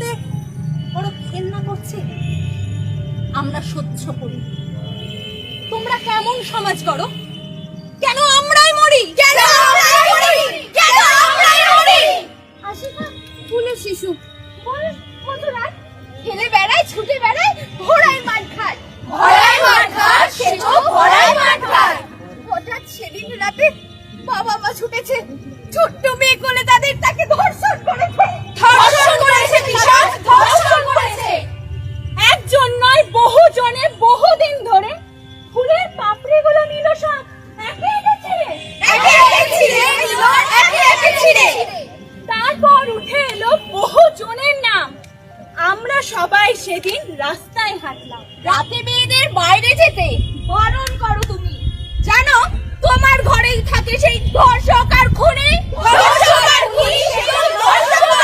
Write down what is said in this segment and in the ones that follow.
শুনতে বড় ঘেন্না করছে। আমরা সহ্য করি। তোমরা কেমন সমাজ করো কেন আমরাই মরি? কেন আমরাই মরি? কেন আমরাই মরি? আশিকা শিশু। বয়স কত রাত? খেলে বেড়ায়, ছুটে বেড়ায় ঘোড়ায় মার খায় ঘোড়ায় মার খায় সে তো ঘোড়ায় মার খায় হঠাৎ সেদিন রাতে বাবা মা ছুটেছে। ছোট্ট মেয়ে কোলে তাদের তাকে ধর্ষণ করেছে। ধর্ষণ ধর্ষণ করেছে। একজন নয় বহু জনে বহুদিন ধরে ফুলের পাপড়িগুলো নিল সব। একে একে ছিঁড়ে। একে একে ছিঁড়ে একে একে ছিঁড়ে। তারপর উঠে এলো বহু জনের নাম। আমরা সবাই সেদিন রাস্তায় হাঁটলাম। রাতে মেয়েদের বাইরে যেতে। বারণ করো তুমি। জানো তোমার ঘরেই থাকে সেই ধর্ষক আর খুনি। ধর্ষক আর খুনি ধর্ষক।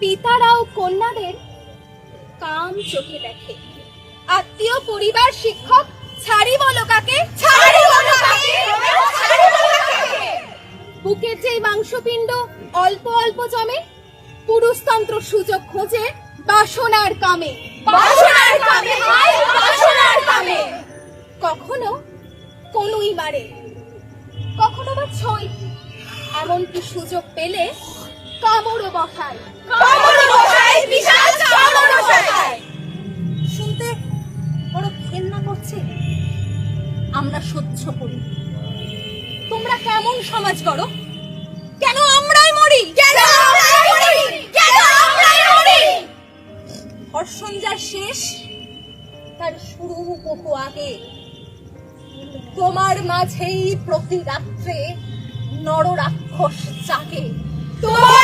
পিতারাও কন্যাদের কাম চোখে দেখে। আত্মীয় পরিবার শিক্ষক ছাড়ি বলো কাকে ছাড়ি বলো কাকে বুকের যে মাংসপিণ্ড অল্প অল্প জমে, পুরুষতন্ত্র সুযোগ খোঁজে বাসনার কামে। বাসনার কামে বাসনার কামে। কখনো কোনুই মারে, কখনো বা ছই এমনকি সুযোগ পেলে কামড়ও বসায় কামড়ও বসায় বিশাল কামড়ও বসায় শুনতে বড় ঘেন্না করছে। আমরা সহ্য করি তোমরা কেমন সমাজ করো? কেন আমরাই মরি? কেন আমরাই মরি? কেন আমরাই মরি? ধর্ষণ যার শেষ তার শুরু বহু আগে। তোমার মাঝেই প্রতি রাত্রে রাত্রে নররাক্ষস জাগে। তোমার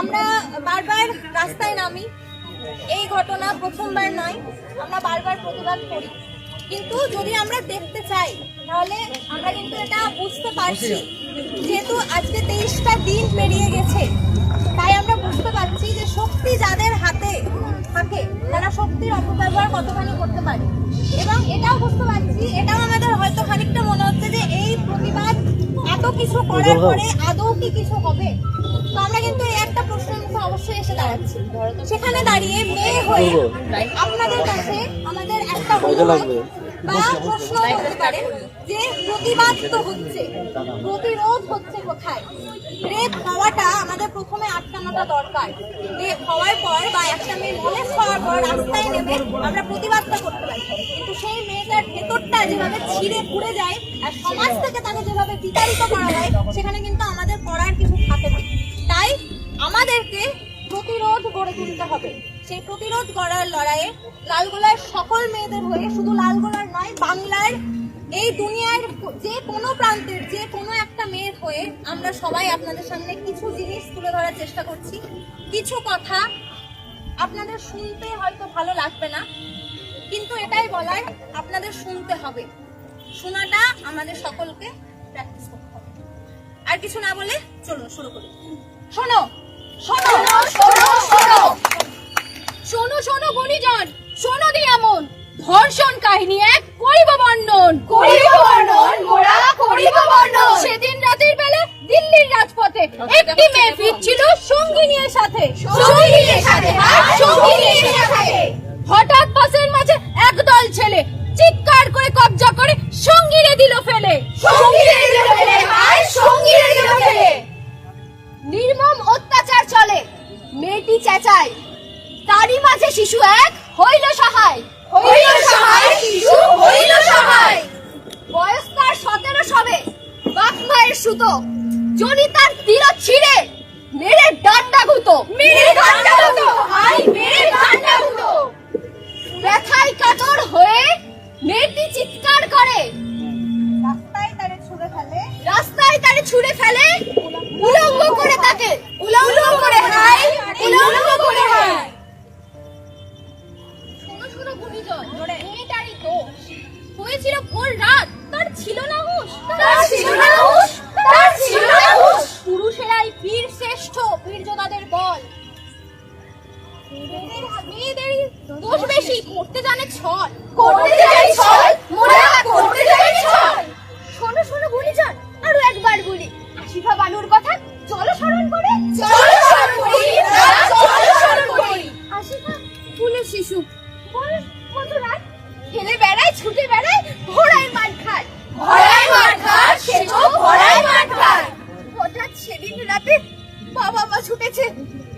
আমরা বারবার রাস্তায় নামি। এই ঘটনা প্রথমবার নয় আমরা বারবার প্রতিবাদ করি। কিন্তু যদি আমরা দেখতে চাই তাহলে আমরা কিন্তু এটা বুঝতে পারছি। যেহেতু আজকে তেইশটা দিন পেরিয়ে গেছে তাই আমরা বুঝতে পারছি যে শক্তি যাদের হাতে থাকে তারা শক্তির অপব্যবহার কতখানি করতে পারে। এবং এটাও বুঝতে পারছি এটাও আমাদের হয়তো খানিকটা মনে হচ্ছে যে এই প্রতিবাদ এত কিছু করার পরে আদৌ কি কিছু হবে? তো আমরা কিন্তু এই একটা প্রশ্নের মুখে অবশ্যই এসে দাঁড়াচ্ছি। সেখানে দাঁড়িয়ে মেয়ে হয়ে আপনাদের কাছে আমাদের একটা বা প্রশ্ন করতে পারে যে প্রতিবাদ তো হচ্ছে প্রতিরোধ হচ্ছে কোথায়? রেপ হওয়াটা আমাদের প্রথমে আটকানোটা দরকার। রেপ হওয়ার পর বা একটা মেয়ে মলেস হওয়ার পর রাস্তায় নেমে আমরা প্রতিবাদটা করতে পারি। কিন্তু সেই মেয়েটার ভেতরটা যেভাবে ছিঁড়ে পুড়ে যায় আর সমাজ থেকে তাকে যেভাবে বিতাড়িত করা হয় সেখানে আমাদেরকে প্রতিরোধ গড়ে তুলতে হবে। সেই প্রতিরোধ করার লড়াইয়ে লালগোলার সকল মেয়েদের হয়ে শুধু লালগোলার নয়, বাংলার এই দুনিয়ার যে কোনো প্রান্তের, যে কোনো একটা মেয়ের হয়ে আমরা সবাই আপনাদের সামনে কিছু জিনিস তুলে ধরার চেষ্টা করছি। কিছু কথা আপনাদের শুনতে হয়তো ভালো লাগবে না, কিন্তু এটাই বলার, আপনাদের শুনতে হবে। শোনাটা আমাদের সকলকে প্র্যাকটিস করতে হবে। আর কিছু না বলে চলুন শুরু করি। শোনো শোনো শোনো শোনো শোনো শোনো গুণীজন শোনো দিয়ামন ধর্ষণ কাহিনী এক করিব বর্ণন করিব বর্ণন, মোরা করিব বর্ণন। সেদিন রাতের বেলা দিল্লির রাজপথে একটি মেয়ে ফিরছিল সঙ্গী নিয়ে সাথে সঙ্গী নিয়ে সাথে, সঙ্গী নিয়ে সাথে। হঠাৎ বাসের মাঝে একদল ছেলে চিৎকার করে কবজা করে সঙ্গীরে দিল ফেলে সঙ্গীরে দিল ফেলে, হায়, সঙ্গীরে দিল ফেলে। নির্মম মেয়েটি তারই মাঝে শিশু এক হইল সহায়। হইল সহায়, শিশু হইল সহায়। বয়স তার সতেরো সবে। বাপ মায়ের সুতো। যদি তার তীর ছিঁড়ে মেরে ডান্ডা গুতো। মেয়েদেরই দোষ বেশি। করতে জানে ছল। করতে জানে ছল? মোরা করতে জানে ছল? শোনো শোনো গুলিজন আরও একবার বলি। আশিফা বানুর কথা চলো স্মরণ করে। চলো স্মরণ করি। চলো স্মরণ করি। আশিফা ফুলের শিশু। কত রাত? খেলে বেড়ায় ছুটে বেড়ায় ঘোড়ায় মাঠ খায় ঘোড়ায় মাঠ খায় সে তো ঘোড়ায় মাঠ খায় হঠাৎ সেদিন রাতে বাবা মা ছুটেছে।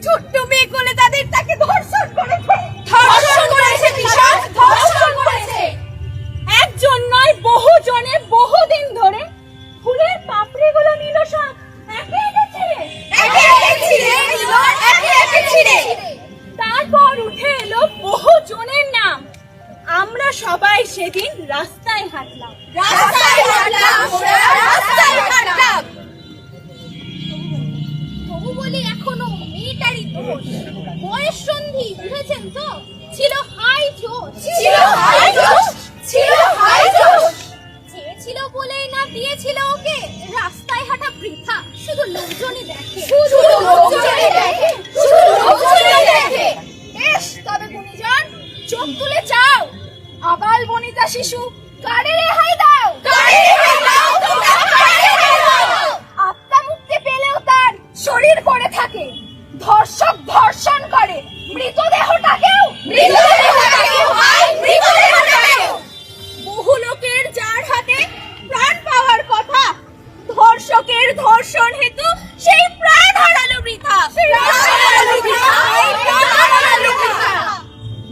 ছোট্ট মেয়ে কোলে তাদের তাকে ধর্ষণ করেছে। ধর্ষণ করেছে বিশাল ধর্ষণ করেছে। একজন নয় বহু জনে বহুদিন ধরে ফুলের পাপড়িগুলো নিল সব। একে একে ছিঁড়ে। একে একে ছিঁড়ে নিল, একে একে ছিঁড়ে। তারপর উঠে এলো বহু জনের নাম। আমরা সবাই সেদিন রাস্তায় হাঁটলাম। রাস্তায় হাঁটলাম রাস্তায় হাঁটলাম। দোষ বয়স সন্ধি বুঝেছেন তো? ছিল হাই জোশ। ছিল হাই জোশ। ছিল হাই জোশ। চেয়েছিল বলেই না দিয়েছিল ওকে? রাস্তায় হাঁটা বৃথা। শুধু লোকজনই দেখে। শুধু লোকজনই দেখে। শুধু লোকজনই দেখে। বেশ তবে গুণীজন চোখ তুলে চাও। আবাল বনিতা শিশু কারে রেহাই দাও? কারে রেহাই দাও তোমরা? কারে রেহাই দাও? আত্মা মুক্তি পেলেও তার শরীর পড়ে থাকে। ধর্ষক ধর্ষণ করে। মৃতদেহটাকেও বহু লোকের যার হাতে কথা। ধর্ষকের ধর্ষণ হেতু সেই।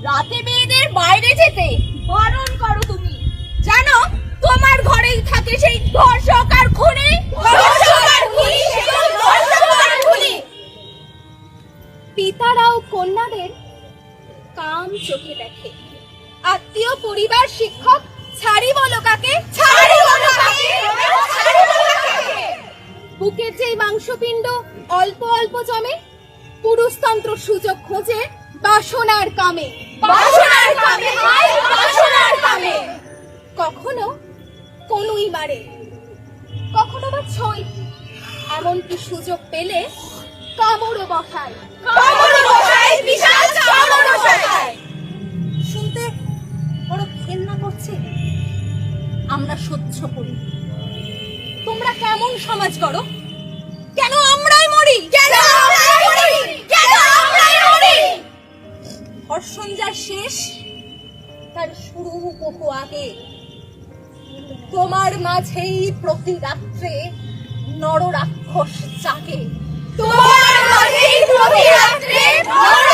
রাতে মেয়েদের বাইরে যেতে করো তুমি। জানো তোমার ঘরেই থাকে সেই ধর্ষক আর খুনি। চোখে দেখে আত্মীয় পরিবার শিক্ষক ছাড়ি বলো কাকে ছাড়ি বলো কাকে। বুকের যেই মাংসপিণ্ড অল্প অল্প জমে পুরুষতন্ত্র সুযোগ খোঁজে বাসনার কামে বাসনার কামে, হায় বাসনার কামে। কখনো কোনুই মারে কখনো বা ছই এমনকি সুযোগ পেলে কামড়ও বসায় কামড় বসায়, বিশাল কামড় বসায়। আছে? আমরা সহ্য করি। তোমরা কেমন সমাজ করো কেন আমরাই মরি? কেন আমরাই মরি? কেন আমরাই মরি? ধর্ষণ যার শেষ, তার শুরু বহু আগে। তোমার মাঝেই প্রতি রাত্রে নর রাক্ষস জাগে। তোমার মাঝেই প্রতি রাত্রে নর